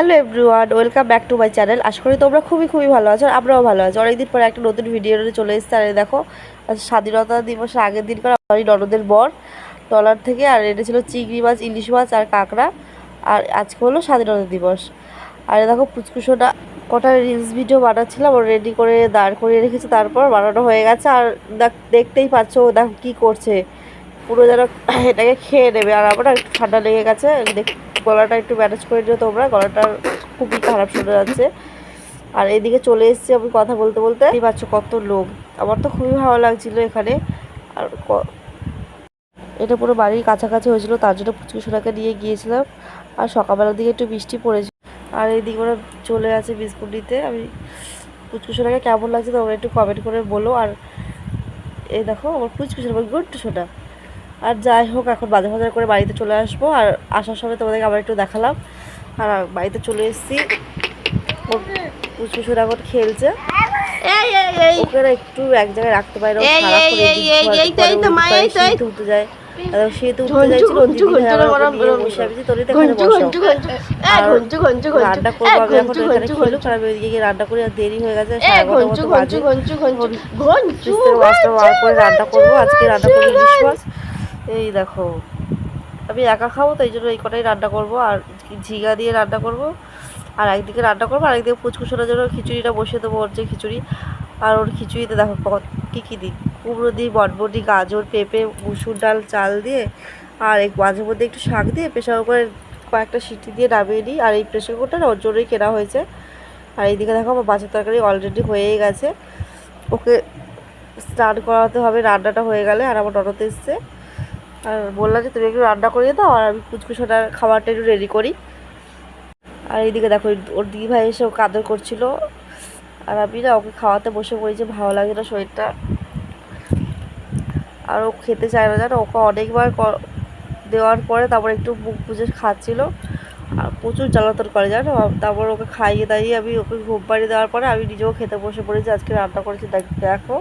Hello everyone, welcome back to my channel. আশা করি তোমরা খুবই খুবই ভালো আছো আর আমরাও ভালো আছি। অনেকদিন পরে একটা নতুন ভিডিও চলে এসেছে। আর দেখো স্বাধীনতা দিবসের আগের দিন করে আমার ননদের বর। ট্রলার থেকে, আর এটা ছিল চিংড়ি মাছ, ইলিশ মাছ আর কাঁকড়া। আর আজকে হলো স্বাধীনতা দিবস। আর দেখো পুচকুশোটা কটা রিলস ভিডিও বানাচ্ছিলাম রেডি করে দাঁড় করিয়ে রেখেছে, তারপর বানানো হয়ে গেছে। আর দেখ- দেখতেই পাচ্ছ দেখো কী করছে। পুরো যেন এটাকে খেয়ে নেবে। আর আমার ঠান্ডা লেগে গেছে দেখ- গলাটা একটু ম্যানেজ করে দিও তোমরা, গলাটা খুবই খারাপ শোনা যাচ্ছে। আর এদিকে চলে এসেছি আমি কথা বলতে বলতে। পাচ্ছ কত লোক, আমার তো খুবই ভালো লাগছিল এখানে। আর এটা পুরো বাড়ির কাছাকাছি হয়েছিল, তার জন্য পুচকুসোনাকে নিয়ে গিয়েছিলাম। আর সকালবেলার দিকে একটু বৃষ্টি পড়েছিল। আর এইদিকে ওরা চলে আছে বিস্কুট দিতে আমি পুচকুসোনাকে কেমন লাগছে তোমরা একটু কমেন্ট করে বলো। আর এই দেখো, আমার পুচকুসোনা গুড সোনা। আর যাই হোক এখন বাজার বাজার করে বাড়িতে চলে আসব আর আসার সময় তোমাদেরকে আবার একটু দেখালাম আর বাড়িতে চলে এসেছি ওর পুচকুসুর এখন খেলছে ওকে একটু এক জায়গায় রাখতে পারে উঠতে যায়। রান্না করি দেরি হয়ে গেছে রান্না করব আজকে রান্না করব মাছ এই দেখো, আমি একা খাব তো এই জন্য এই কটাই রান্না করব, আর ঝিঙা দিয়ে রান্না করব, আর একদিকে রান্না করব, আর একদিকে পুচকুচোর জন্য খিচুড়িটা বসিয়ে দেবো ওর যে খিচুড়ি, আর ওর খিচুড়িতে দেখো কী কী দিই, কুমড়ো দিই বটবটি গাজর, পেঁপে, মুসুর ডাল, চাল দিয়ে, আর এই মাঝে মধ্যে একটু শাক দিয়ে প্রেশার কুকারে কয়েকটা সিটি দিয়ে নামিয়ে নিই, আর এই প্রেশার কুকারটা ওর জন্যই কেনা হয়েছে। আর এইদিকে দেখো আমার মাছের তরকারি অলরেডি হয়েই গেছে। ওকে স্নান করাতে হবে, রান্নাটা হয়ে গেলে, আর আমার ননদ এসছে। আর বললাম যে তুমি একটু রান্না করিয়ে দাও, আর আমি কুচকুচোটার খাবারটা একটু রেডি করি। আর এইদিকে দেখো, ওর দিদি ভাই এসে ওকে আদর করছিল। আর আমি না ওকে খাওয়াতে বসে পড়েছি ভালো লাগে না শরীরটা। আর ও খেতে চায় না, জানো? ওকে অনেকবার দেওয়ার পরে তারপর একটু মুখ বুঝে খাচ্ছিল। আর প্রচুর জ্বালাতন করে, জানো? তারপর ওকে খাইয়ে দাইয়ে আমি ওকে ঘুম পাড়িয়ে দেওয়ার পরে আমি নিজেও খেতে বসে পড়েছি, আজকে রান্না করেছি। দেখো।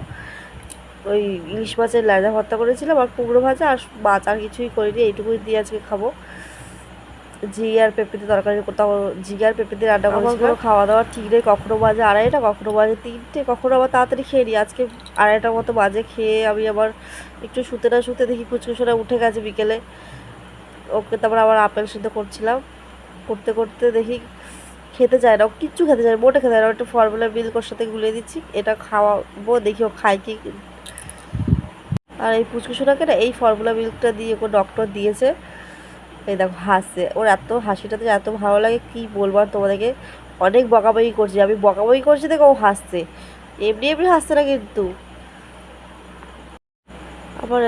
ওই ইলিশ মাছের লেজা ভর্তা করেছিলাম আর কুমড়ো ভাজা আর মাছ আর কিছুই করিনি এইটুকুই দিয়ে আজকে খাব। ঝি আর পেঁপেতে তরকারি কোথাও ঝি আর পেঁপেতে রান্না করেছিলাম খাওয়া দাওয়া ঠিক নেই কখনো বাজে আড়াইটা কখনো বাজে তিনটে কখনো আবার তাড়াতাড়ি খেয়ে নিই আজকে আড়াইটার মতো বাজে খেয়ে আমি আবার একটু শুতে না শুতে দেখি কুচকুচোরা উঠে গেছে বিকেলে। ওকে তারপর আবার আপেল সিদ্ধ করছিলাম। করতে করতে দেখি খেতে চায় না ও কিচ্ছু খেতে চায় না মোটে খেতে চায় না। একটু ফর্মুলা মিল্ক ওর সাথে গুলিয়ে দিচ্ছি এটা খাওয়াবো দেখি ও খায় কি আর এই পুচকুসোনাকে না এই ফর্মুলা মিল্কটা দিয়ে ওকে ডক্টর দিয়েছে। এই দেখো, হাসছে। ওর এত হাসিটাতে এত ভালো লাগে, কি বলব আর তোমাদেরকে? অনেক বকাবকি করছি। আমি বকাবকি করছি দেখো ও হাসছে। এমনি এমনি হাসছে না কিন্তু। আবার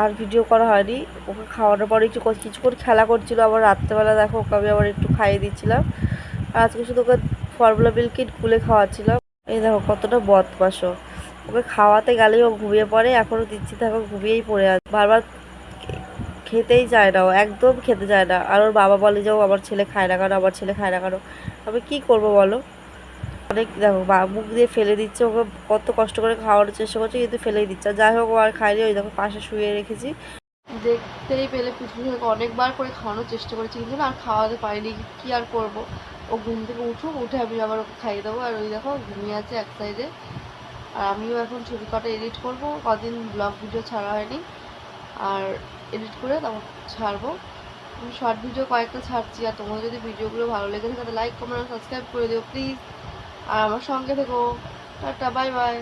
আর ভিডিও করা হয়নি। ওকে খাওয়ানোর পরে একটু কিছুক্ষণ খেলা করছিল। আবার রাত্রেবেলা দেখো, ওকে আমি আবার একটু খাইয়ে দিচ্ছিলাম। আর আজকে শুধু ওকে ফর্মুলা মিল্কই গুলে খাওয়াচ্ছিলাম। এই দেখো, কতটা বদমাসও ওকে খাওয়াতে গেলেই ও ঘুমিয়ে পড়ে এখনও দিচ্ছি দেখো ঘুমিয়েই পড়ে আছে। বারবার খেতেই চায় না ও, একদম খেতে চায় না। আর ওর বাবা বলে যে ও আমার ছেলে খায় না কেন, আমার ছেলে খায় না কেন। আমি কী করব বলো? অনেক দেখো মুখ দিয়ে ফেলে দিচ্ছে, ওকে কত কষ্ট করে খাওয়ানোর চেষ্টা করছে, কিন্তু ফেলেই দিচ্ছে। যাই হোক, ও আর খাইনি ওই দেখো পাশে শুয়ে রেখেছি। দেখতেই পেলে পুচকুকে অনেকবার করে খাওয়ানোর চেষ্টা করেছি, কিন্তু আর খাওয়াতে পারিনি। কি আর করব? ও ঘুম থেকে উঠুক, উঠে আমি আবার ওকে খাইয়ে দেবো। আর ওই দেখো, ঘুমিয়ে আছে এক সাইডে আর আমিও এখন ছবি কটা এডিট করব। কদিন ব্লগ ভিডিও ছাড়া হয়নি। আর এডিট করে তারপর ছাড়বো। আমি শর্ট ভিডিও কয়েকটা ছাড়ছি। আর তোমাদের যদি ভিডিওগুলো ভালো লেগে থাকে, তাহলে লাইক কমেন্ট সাবস্ক্রাইব করে দিও প্লিজ আর আমার সঙ্গে থেকো। Tata bye bye